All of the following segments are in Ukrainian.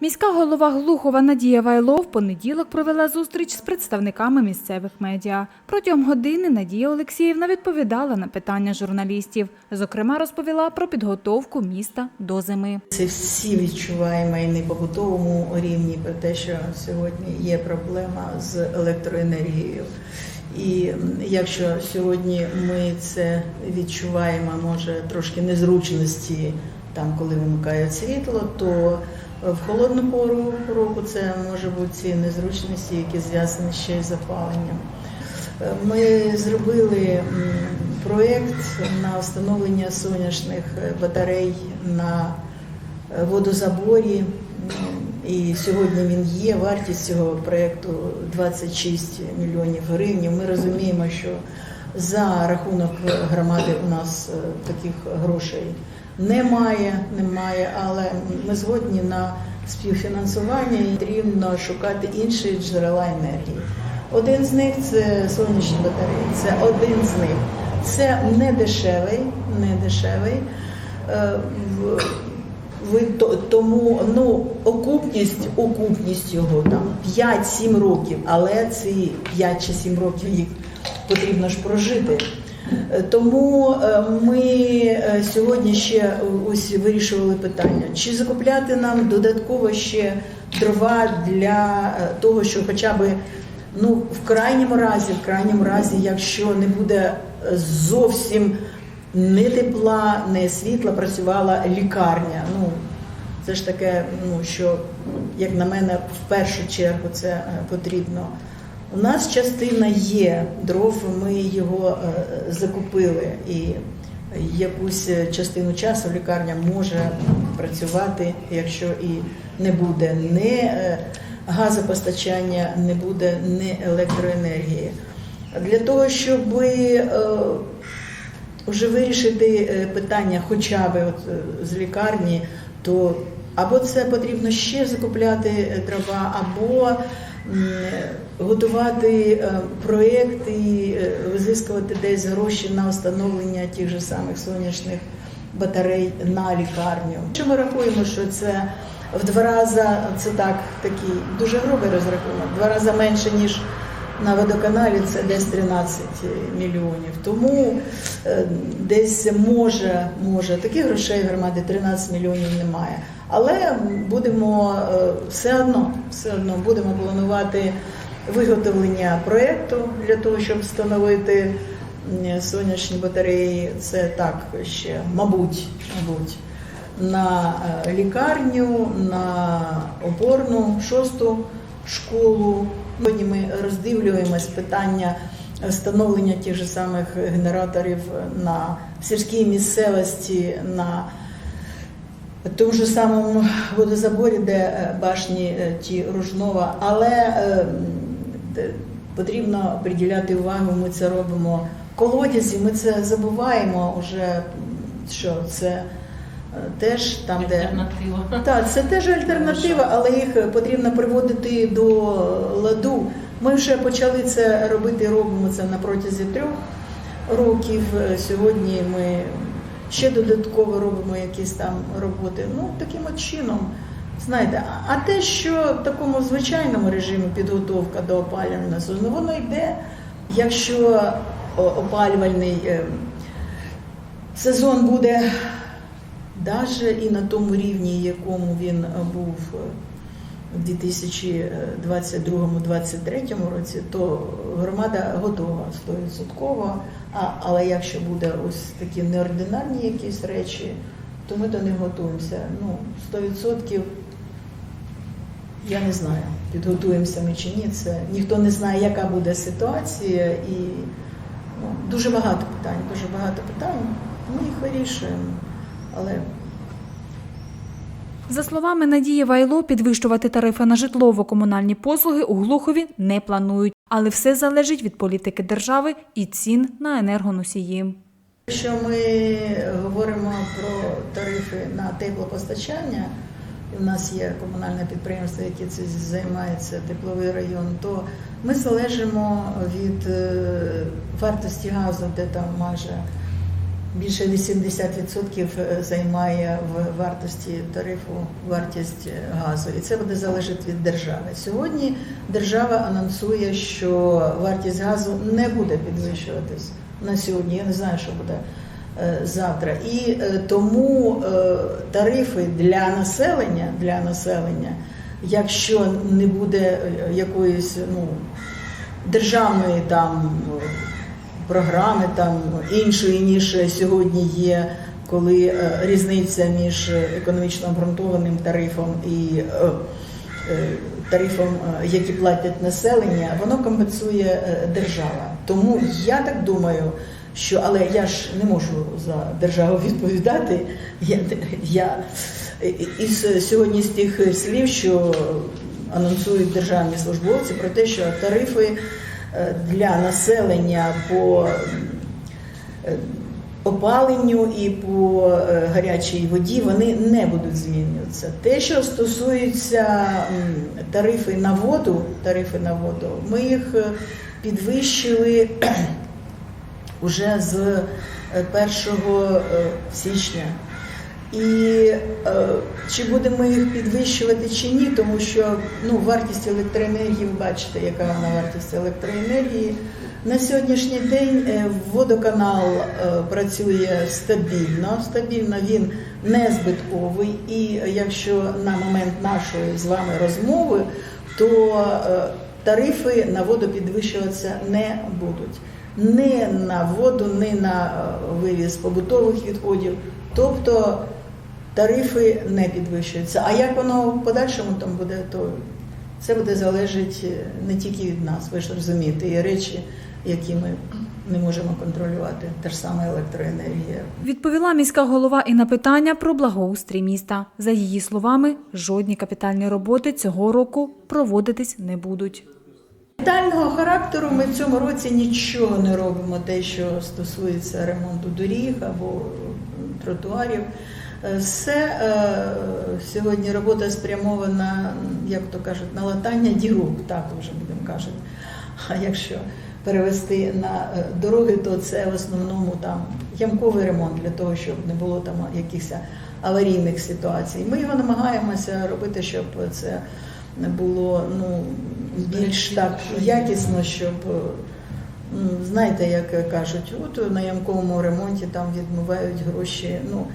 Міська голова Глухова Надія Вайло в понеділок провела зустріч з представниками місцевих медіа. Протягом години Надія Олексіївна відповідала на питання журналістів. Зокрема, розповіла про підготовку міста до зими. Це всі відчуваємо і на побутовому рівні про те, що сьогодні є проблема з електроенергією. І якщо сьогодні ми це відчуваємо, може трошки незручності там, коли вимикають світло, то в холодну пору року це може бути незручності, які зв'язані ще й з опаленням. Е, Ми зробили проєкт на встановлення сонячних е, батарей на е, водозаборі. І сьогодні він є. Вартість цього проєкту 26 мільйонів гривень. Ми розуміємо, що за рахунок громади у нас таких грошей немає, немає, але ми згодні на співфінансування і потрібно шукати інші джерела енергії. Один з них це сонячні батареї. Це один з них. Це не дешевий, не дешевий. Е, тому ну окупність, окупність його там 5-7 років, але ці 5 чи 7 років їх потрібно ж прожити. Е, Тому е, ми е, сьогодні ще ось вирішували питання, чи закупляти нам додатково ще дрова для е, того, що хоча б ну в крайньому разі, в крайньому разі, якщо не буде е, зовсім не тепла, не світла, працювала лікарня. Ну це ж таке, ну що як на мене, в першу чергу це е, потрібно. У нас частина є дров, ми його е, закупили, і якусь частину часу лікарня може працювати, якщо і не буде не е, газопостачання, не буде не електроенергії. Для того, щоб е, вже вирішити е, питання хоча б от е, з лікарні, то або це потрібно ще закупляти е, дрова, або готувати е, проєкт і е, визискувати десь гроші на встановлення тих же самих сонячних батарей на лікарню. Що ми рахуємо, що це в два рази це так такий дуже грубий розрахунок, два рази менше ніж на водоканалі це десь 13 мільйонів. Тому е, десь може, може таких грошей в громаді 13 мільйонів немає. Але будемо е, все одно, все одно будемо планувати виготовлення проєкту для того, щоб встановити сонячні батареї. Це так ще, мабуть, мабуть, на е, лікарню, на опорну шосту школу. Сьогодні ми роздивлюємось питання встановлення тих же самих генераторів на сільській місцевості, на тому ж самому водозаборі, де е, башні е, ті Ружнова, але е, потрібно приділяти увагу. Ми це робимо колодязі. Ми це забуваємо вже, що це теж там, де Альтернатива. так, це теж альтернатива, але їх потрібно приводити до ладу. Ми вже почали це робити, робимо це на протязі трьох років. Сьогодні ми ще додатково робимо якісь там роботи. Ну, таким от чином. Знаєте, а- те, що в такому звичайному режимі підготовка до опалювального сезону, воно йде, якщо опалювальний е, сезон буде навіть і на тому рівні, якому він е, був е, в 2022-2023 році, то громада готова 100%. А, але якщо буде ось такі неординарні якісь речі, то ми до них готуємося. Ну, 100% я не знаю, підготуємося ми чи ні. Це ніхто не знає, яка буде ситуація, і ну, дуже багато питань, дуже багато питань. Ми їх вирішуємо. Але За словами Надії Вайло, підвищувати тарифи на житлово-комунальні послуги у Глухові не планують, але все залежить від політики держави і цін на енергоносії. Якщо ми говоримо про тарифи на теплопостачання, в нас є комунальне підприємство, яке це займається тепловий район, то ми залежимо від е, вартості газу, де там майже більше 80% займає в вартості тарифу вартість е, газу, і це буде залежати від держави. Сьогодні держава анонсує, що вартість газу не буде підвищуватись на сьогодні. Я не знаю, що буде е, завтра. І е, тому е, тарифи для населення для населення, якщо не буде е, якоїсь ну державної там е, програми, там іншої ніж сьогодні є, коли е, різниця між економічно обґрунтованим тарифом і е, е, тарифом, які платять населення, воно компенсує держава. Тому я так думаю. Що, але я ж не можу за державу відповідати. Я, я із сьогодні з тих слів, що анонсують державні службовці про те, що тарифи для населення по е, опаленню і по е, гарячій воді вони не будуть змінюватися. Те, що стосується тарифи на воду, тарифи на воду, ми їх е, підвищили уже з е, 1 е, січня. І е, чи будемо їх підвищувати чи ні, тому що ну, вартість електроенергії, ви бачите, яка вона вартість електроенергії. На сьогоднішній день е, водоканал е, працює стабільно, стабільно він не збитковий. І якщо на момент нашої з вами розмови, то е, тарифи на воду підвищуватися не будуть. Не на воду, не на вивіз побутових відходів. Тобто тарифи не підвищуються. А як воно в подальшому там буде, то це буде залежати не тільки від нас, ви ж розумієте, є речі, які ми не можемо контролювати, та ж саме електроенергія. Відповіла міська голова і на питання про благоустрій міста. За її словами, жодні капітальні роботи цього року проводитись не будуть. Капітального характеру ми в цьому році нічого не робимо, те, що стосується ремонту доріг або тротуарів. Е, Все е, сьогодні робота спрямована, як то кажуть, на латання дірок, так вже будемо кажуть. А якщо перевести на е, дороги, то це в основному там ямковий ремонт для того, щоб не було там якихось аварійних ситуацій. Ми його намагаємося робити, щоб це було ну, більш так якісно, щоб знаєте, як кажуть, от на ямковому ремонті там відмивають гроші. Ну,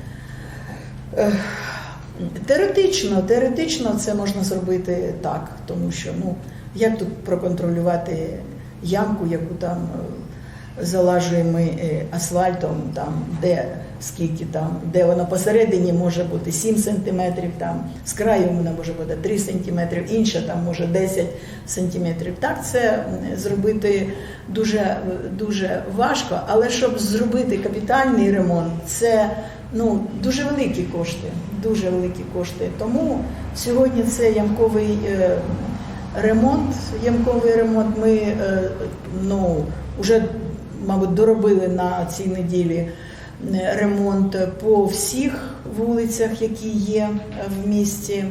Теоретично, теоретично це можна зробити так, тому що ну як тут проконтролювати ямку, яку там е, залажуємо е, асфальтом, там де скільки там, де вона посередині може бути 7 сантиметрів, там з краю вона може бути 3 сантиметри, інша там може 10 сантиметрів. Так це зробити дуже, дуже важко, але щоб зробити капітальний ремонт, це ну, дуже великі кошти. Дуже великі кошти. Тому сьогодні це ямковий е, ремонт. Ямковий ремонт ми е, ну, вже, мабуть, доробили на цій неділі е, ремонт по всіх вулицях, які є в місті.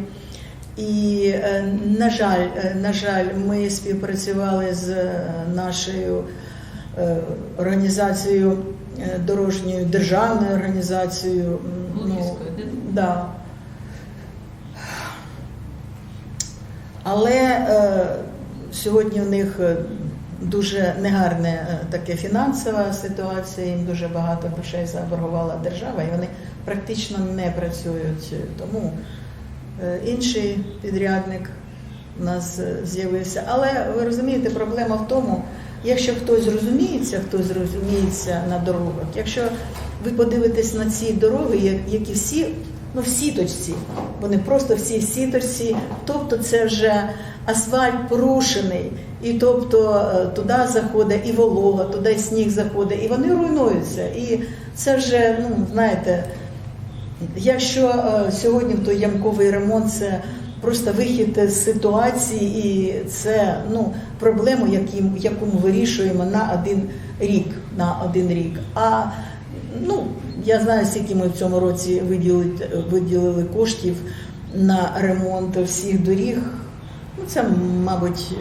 І, на жаль, на жаль, ми співпрацювали з нашою організацією дорожньою державною організацією. Ну, да. Але е, сьогодні в них е, дуже негарна е, таке фінансова ситуація, їм дуже багато грошей заборгувала держава, і вони практично не працюють. Тому е, інший підрядник у нас е, з'явився. Але ви розумієте, проблема в тому, якщо хтось розуміється, хтось розуміється на дорогах, якщо ви подивитесь на ці дороги, як- які всі, ну в сіточці, вони просто всі в сіточці, тобто це вже асфальт порушений, і тобто е, туди заходить і волога, туди сніг заходить, і вони руйнуються. І це вже, ну знаєте, Якщо е, сьогодні той ямковий ремонт це просто вихід з ситуації, і це ну, проблему, яку ми вирішуємо на один рік. На один рік. А ну, я знаю, скільки ми в цьому році виділили, виділили коштів на ремонт всіх доріг. Ну, це, мабуть,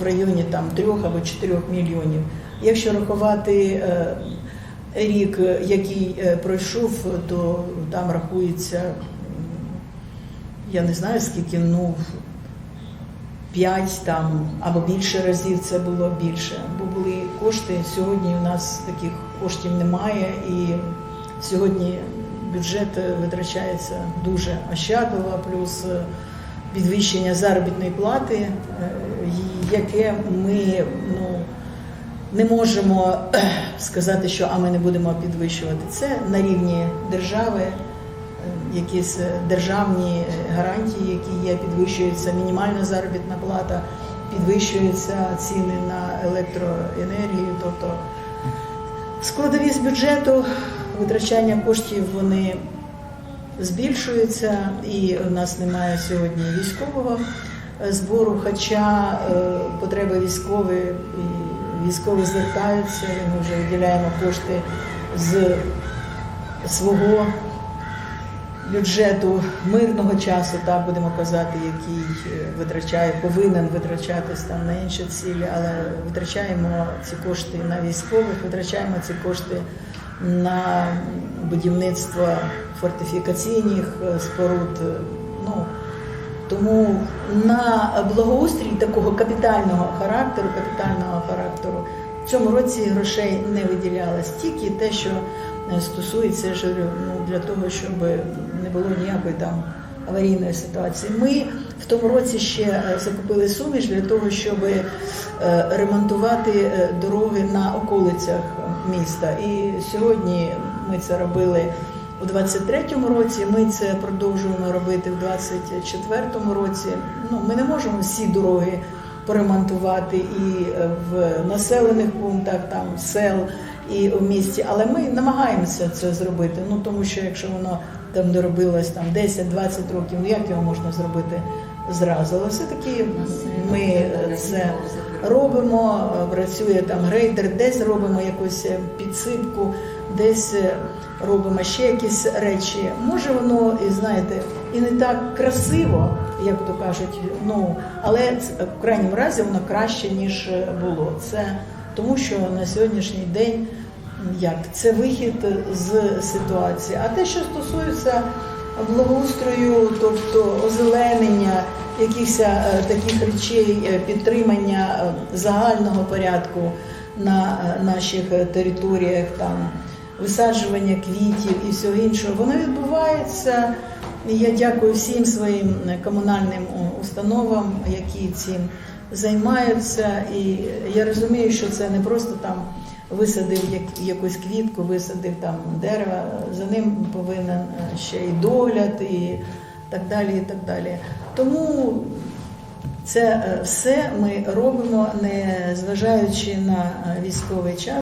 в районі там трьох або чотирьох мільйонів. Якщо рахувати е, рік, який е, пройшов, то там рахується, я не знаю скільки, ну п'ять там або більше разів це було більше. Бо були кошти. Сьогодні у нас таких коштів немає, і сьогодні бюджет е, витрачається дуже ощадливо, плюс е, підвищення заробітної плати, е, яке ми ну. Не можемо сказати, що а ми не будемо підвищувати це на рівні держави, якісь державні гарантії, які є, підвищується мінімальна заробітна плата, підвищуються ціни на електроенергію. Тобто складові з бюджету, витрачання коштів вони збільшуються, і у нас немає сьогодні військового збору, хоча е, потреби військові військові звертаються, ми вже виділяємо кошти з свого бюджету мирного часу, так будемо казати, який е, витрачає, повинен витрачатись там на інші цілі, але витрачаємо ці кошти на військових, витрачаємо ці кошти на будівництво фортифікаційних е, споруд. Ну, тому на благоустрій такого капітального характеру, капітального характеру в цьому році грошей не виділялось. Тільки те, що е, стосується ну, для того, щоб не було ніякої там аварійної ситуації. Ми в тому році ще е, закупили суміш для того, щоб е, ремонтувати е, дороги на околицях міста. І сьогодні ми це робили у 23-му році. Ми це продовжуємо робити в 24-му році. Ну, ми не можемо всі дороги поремонтувати і в населених пунктах, там сел і в місті, але ми намагаємося це зробити. Ну тому що якщо воно там доробилось там 10-20 років, ну як його можна зробити зразу? Але все-таки ми е, це робимо, е, працює там грейдер, десь робимо якусь е, підсипку, десь е, робимо ще якісь речі. Може воно, і знаєте, і не так красиво, як то кажуть, ну але це, в крайньому разі воно краще ніж е, було. Це тому, що на сьогоднішній день як це вихід з ситуації. А те, що стосується благоустрою, тобто озеленення, якихось е, таких речей, е, підтримання е, загального порядку на наших територіях, там висаджування квітів і всього іншого, воно відбувається. Я дякую всім своїм комунальним установам, які цим займаються. І я розумію, що це не просто там висадив як- якусь квітку, висадив там дерево, за ним повинен е, ще і догляд, і так далі. і так далі. Тому це е, все ми робимо, не зважаючи на е, військовий час.